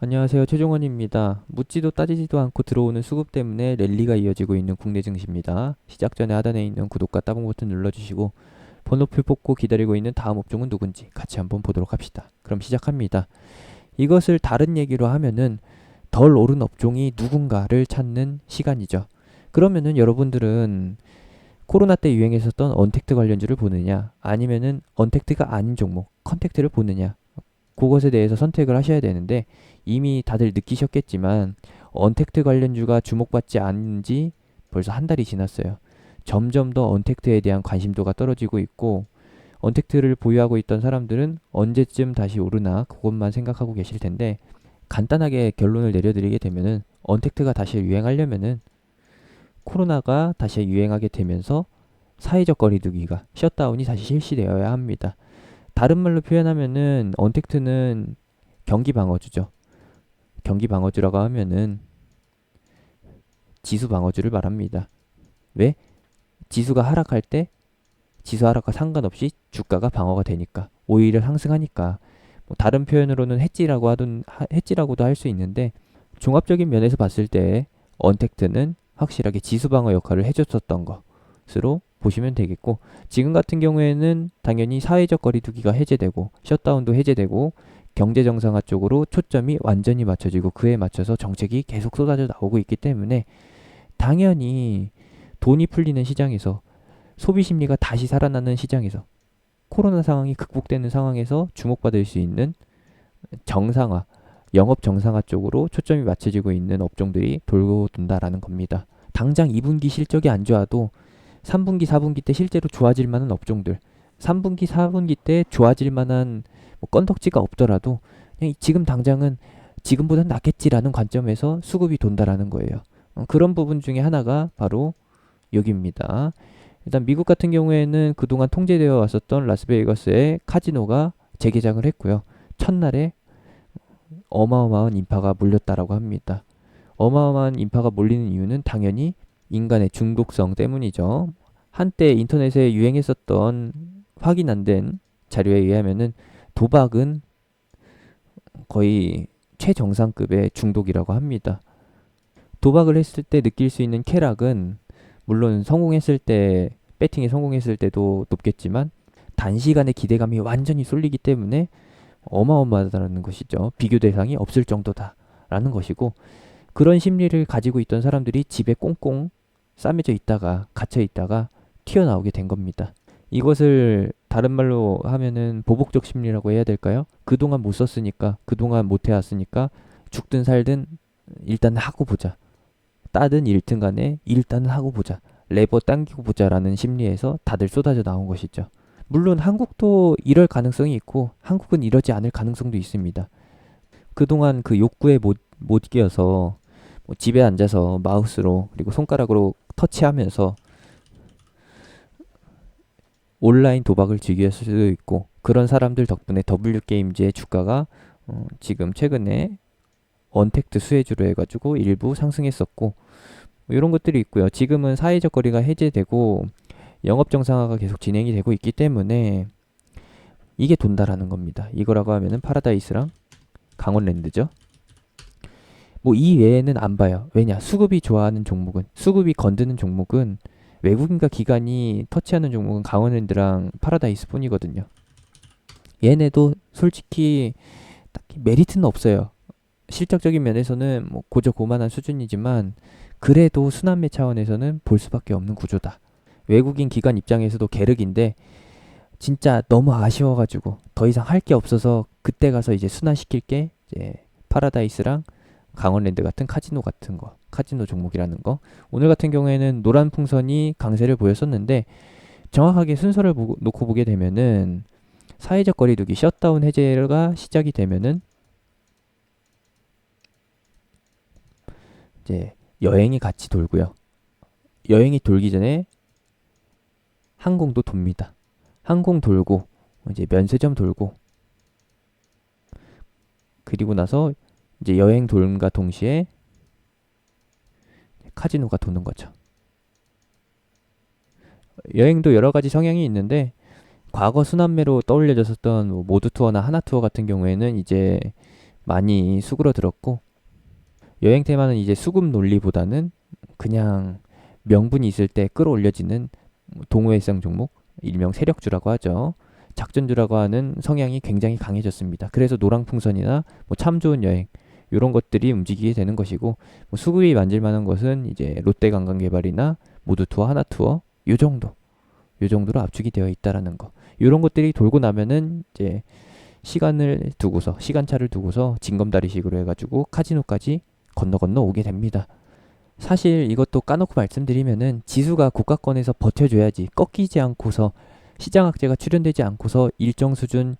안녕하세요. 최종원입니다. 묻지도 따지지도 않고 들어오는 수급 때문에 랠리가 이어지고 있는 국내 증시입니다. 시작 전에 하단에 있는 구독과 따봉 버튼 눌러주시고 번호표 뽑고 기다리고 있는 다음 업종은 누군지 같이 한번 보도록 합시다. 그럼 시작합니다. 이것을 다른 얘기로 하면은 덜 오른 업종이 누군가를 찾는 시간이죠. 그러면은 여러분들은 코로나 때 유행했었던 언택트 관련주를 보느냐 아니면은 언택트가 아닌 종목 컨택트를 보느냐 그것에 대해서 선택을 하셔야 되는데 이미 다들 느끼셨겠지만 언택트 관련주가 주목받지 않은 지 벌써 한 달이 지났어요. 점점 더 언택트에 대한 관심도가 떨어지고 있고 언택트를 보유하고 있던 사람들은 언제쯤 다시 오르나 그것만 생각하고 계실 텐데 간단하게 결론을 내려드리게 되면은 언택트가 다시 유행하려면은 코로나가 다시 유행하게 되면서 사회적 거리두기가 셧다운이 다시 실시되어야 합니다. 다른 말로 표현하면은 언택트는 경기 방어주죠. 경기 방어주라고 하면은 지수 방어주를 말합니다. 왜? 지수가 하락할 때 지수 하락과 상관없이 주가가 방어가 되니까 오히려 상승하니까 뭐 다른 표현으로는 해지라고 하든 해지라고도 할 수 있는데 종합적인 면에서 봤을 때 언택트는 확실하게 지수 방어 역할을 해줬었던 것으로 보시면 되겠고 지금 같은 경우에는 당연히 사회적 거리두기가 해제되고 셧다운도 해제되고 경제 정상화 쪽으로 초점이 완전히 맞춰지고 그에 맞춰서 정책이 계속 쏟아져 나오고 있기 때문에 당연히 돈이 풀리는 시장에서 소비 심리가 다시 살아나는 시장에서 코로나 상황이 극복되는 상황에서 주목받을 수 있는 정상화, 영업 정상화 쪽으로 초점이 맞춰지고 있는 업종들이 돌고 돈다라는 겁니다. 당장 2분기 실적이 안 좋아도 3분기, 4분기 때 실제로 좋아질 만한 업종들, 3분기, 4분기 때 좋아질 만한 뭐 건덕지가 없더라도 그냥 지금 당장은 지금보다는 낫겠지라는 관점에서 수급이 돈다라는 거예요. 어, 그런 부분 중에 하나가 바로 여기입니다. 일단 미국 같은 경우에는 그동안 통제되어 왔었던 라스베이거스의 카지노가 재개장을 했고요. 첫날에 어마어마한 인파가 몰렸다라고 합니다. 어마어마한 인파가 몰리는 이유는 당연히 인간의 중독성 때문이죠. 한때 인터넷에 유행했었던 확인 안 된 자료에 의하면은 도박은 거의 최정상급의 중독이라고 합니다. 도박을 했을 때 느낄 수 있는 쾌락은 물론 성공했을 때 배팅에 성공했을 때도 높겠지만 단시간에 기대감이 완전히 쏠리기 때문에 어마어마하다는 것이죠. 비교 대상이 없을 정도다라는 것이고 그런 심리를 가지고 있던 사람들이 집에 꽁꽁 싸매져 있다가 갇혀 있다가 튀어나오게 된 겁니다. 이것을 다른 말로 하면은 보복적 심리라고 해야 될까요? 그동안 못 썼으니까, 그동안 못 해왔으니까 죽든 살든 일단 하고 보자. 따든 일든 간에 일단은 하고 보자. 레버 당기고 보자라는 심리에서 다들 쏟아져 나온 것이죠. 물론 한국도 이럴 가능성이 있고 한국은 이러지 않을 가능성도 있습니다. 그동안 그 욕구에 못, 못 이겨서 뭐 집에 앉아서 마우스로 그리고 손가락으로 터치하면서 온라인 도박을 즐길 수도 있고 그런 사람들 덕분에 W 게임즈의 주가가 어, 지금 최근에 언택트 수혜주로 해가지고 일부 상승했었고 뭐 이런 것들이 있고요. 지금은 사회적 거리가 해제되고 영업 정상화가 계속 진행이 되고 있기 때문에 이게 돈다라는 겁니다. 이거라고 하면은 파라다이스랑 강원랜드죠. 뭐 이 외에는 안 봐요. 왜냐? 수급이 좋아하는 종목은 수급이 건드는 종목은 외국인과 기관이 터치하는 종목은 강원랜드랑 파라다이스뿐이거든요. 얘네도 솔직히 딱히 메리트는 없어요. 실적적인 면에서는 뭐 고저 고만한 수준이지만 그래도 순환매 차원에서는 볼 수밖에 없는 구조다. 외국인 기관 입장에서도 계륵인데 진짜 너무 아쉬워가지고 더 이상 할 게 없어서 그때 가서 이제 순환시킬 게 이제 파라다이스랑 강원랜드 같은 카지노 같은 거, 카지노 종목이라는 거. 오늘 같은 경우에는 노란 풍선이 강세를 보였었는데 정확하게 순서를 보고, 놓고 보게 되면은 사회적 거리두기 셧다운 해제가 시작이 되면은 이제 여행이 같이 돌고요. 여행이 돌기 전에 항공도 돕니다. 항공 돌고 이제 면세점 돌고 그리고 나서 이제 여행 돌과 동시에 카지노가 도는 거죠. 여행도 여러 가지 성향이 있는데 과거 순환매로 떠올려졌었던 뭐 모두 투어나 하나 투어 같은 경우에는 이제 많이 수그러들었고 여행 테마는 이제 수급 논리보다는 그냥 명분이 있을 때 끌어올려지는 동호회성 종목 일명 세력주라고 하죠. 작전주라고 하는 성향이 굉장히 강해졌습니다. 그래서 노랑풍선이나 뭐 참 좋은 여행 이런 것들이 움직이게 되는 것이고 뭐 수급이 만질 만한 것은 이제 롯데 관광개발이나 모두 투어 하나 투어 요 정도 요 정도로 압축이 되어 있다라는 거 이런 것들이 돌고 나면은 이제 시간을 두고서 시간차를 두고서 징검다리식으로 해가지고 카지노까지 건너 건너 오게 됩니다. 사실 이것도 까놓고 말씀드리면은 지수가 고가권에서 버텨줘야지 꺾이지 않고서 시장 악재가 출현되지 않고서 일정 수준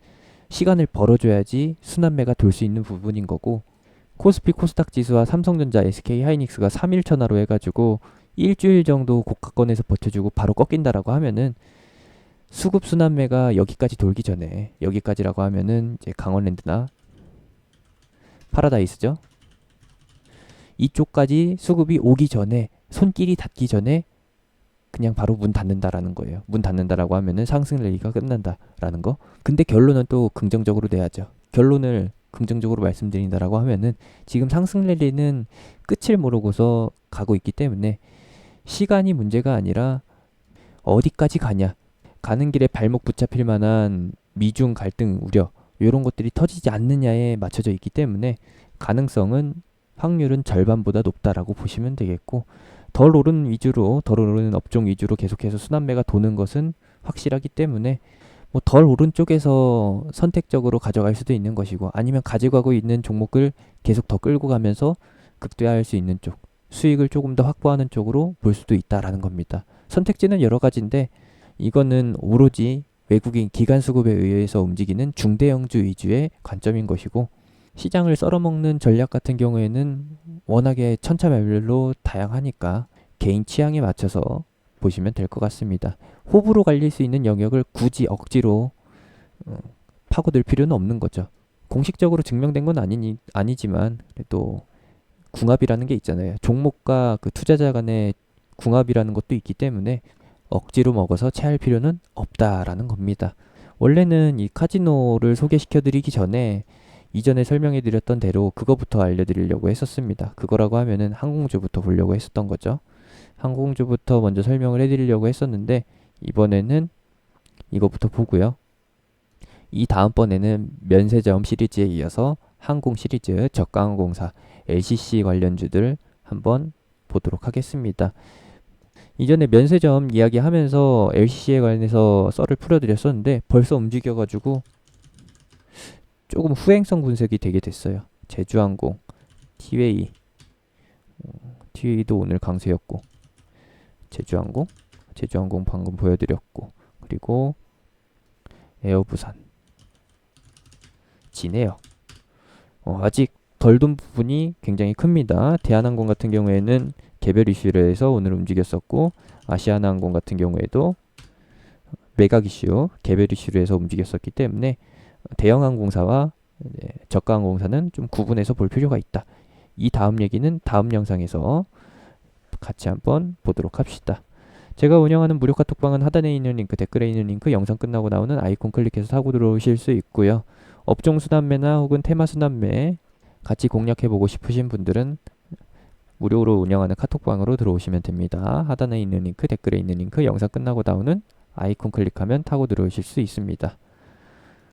시간을 벌어줘야지 순환매가 돌 수 있는 부분인 거고 코스피 코스닥 지수와 삼성전자 SK 하이닉스가 3일 천하로 해가지고 일주일 정도 고가권에서 버텨주고 바로 꺾인다라고 하면은 수급 순환매가 여기까지 돌기 전에 여기까지라고 하면은 이제 강원랜드나 파라다이스죠. 이쪽까지 수급이 오기 전에 손길이 닿기 전에 그냥 바로 문 닫는다라는 거예요. 문 닫는다라고 하면은 상승 랠리가 끝난다라는 거. 근데 결론은 또 긍정적으로 돼야죠. 결론을 긍정적으로 말씀드린다라고 하면은 지금 상승 랠리는 끝을 모르고서 가고 있기 때문에 시간이 문제가 아니라 어디까지 가냐. 가는 길에 발목 붙잡힐 만한 미중 갈등 우려 이런 것들이 터지지 않느냐에 맞춰져 있기 때문에 가능성은 확률은 절반보다 높다라고 보시면 되겠고 덜 오른 위주로 덜 오르는 업종 위주로 계속해서 순환매가 도는 것은 확실하기 때문에 뭐 덜 오른 쪽에서 선택적으로 가져갈 수도 있는 것이고 아니면 가지고 가고 있는 종목을 계속 더 끌고 가면서 극대화할 수 있는 쪽 수익을 조금 더 확보하는 쪽으로 볼 수도 있다라는 겁니다. 선택지는 여러 가지인데 이거는 오로지 외국인 기관 수급에 의해서 움직이는 중대형주 위주의 관점인 것이고 시장을 썰어먹는 전략 같은 경우에는 워낙에 천차만별로 다양하니까 개인 취향에 맞춰서 보시면 될 것 같습니다. 호불호 갈릴 수 있는 영역을 굳이 억지로 어, 파고들 필요는 없는 거죠. 공식적으로 증명된 건 아니니, 아니지만 그래도 궁합이라는 게 있잖아요. 종목과 그 투자자 간의 궁합이라는 것도 있기 때문에 억지로 먹어서 체할 필요는 없다라는 겁니다. 원래는 이 카지노를 소개시켜 드리기 전에 이전에 설명해 드렸던 대로 그거부터 알려드리려고 했었습니다. 그거라고 하면은 항공주부터 보려고 했었던 거죠. 항공주부터 먼저 설명을 해드리려고 했었는데 이번에는 이거부터 보고요. 이 다음번에는 면세점 시리즈에 이어서 항공 시리즈 저가항공사 LCC 관련주들 한번 보도록 하겠습니다. 이전에 면세점 이야기하면서 LCC에 관해서 썰을 풀어드렸었는데 벌써 움직여가지고 조금 후행성 분석이 되게 됐어요. 제주항공, 티웨이, 어, 티웨이도 오늘 강세였고 제주항공, 제주항공 방금 보여드렸고 그리고 에어부산, 진에어 어, 아직 덜 돈 부분이 굉장히 큽니다. 대한항공 같은 경우에는 개별 이슈를 해서 오늘 움직였었고 아시아나항공 같은 경우에도 매각 이슈, 개별 이슈를 해서 움직였었기 때문에 대형 항공사와 저가 항공사는 좀 구분해서 볼 필요가 있다. 이 다음 얘기는 다음 영상에서 같이 한번 보도록 합시다. 제가 운영하는 무료 카톡방은 하단에 있는 링크, 댓글에 있는 링크, 영상 끝나고 나오는 아이콘 클릭해서 사고 들어오실 수 있고요. 업종 순환매나 혹은 테마 순환매 같이 공략해보고 싶으신 분들은 무료로 운영하는 카톡방으로 들어오시면 됩니다. 하단에 있는 링크, 댓글에 있는 링크, 영상 끝나고 나오는 아이콘 클릭하면 타고 들어오실 수 있습니다.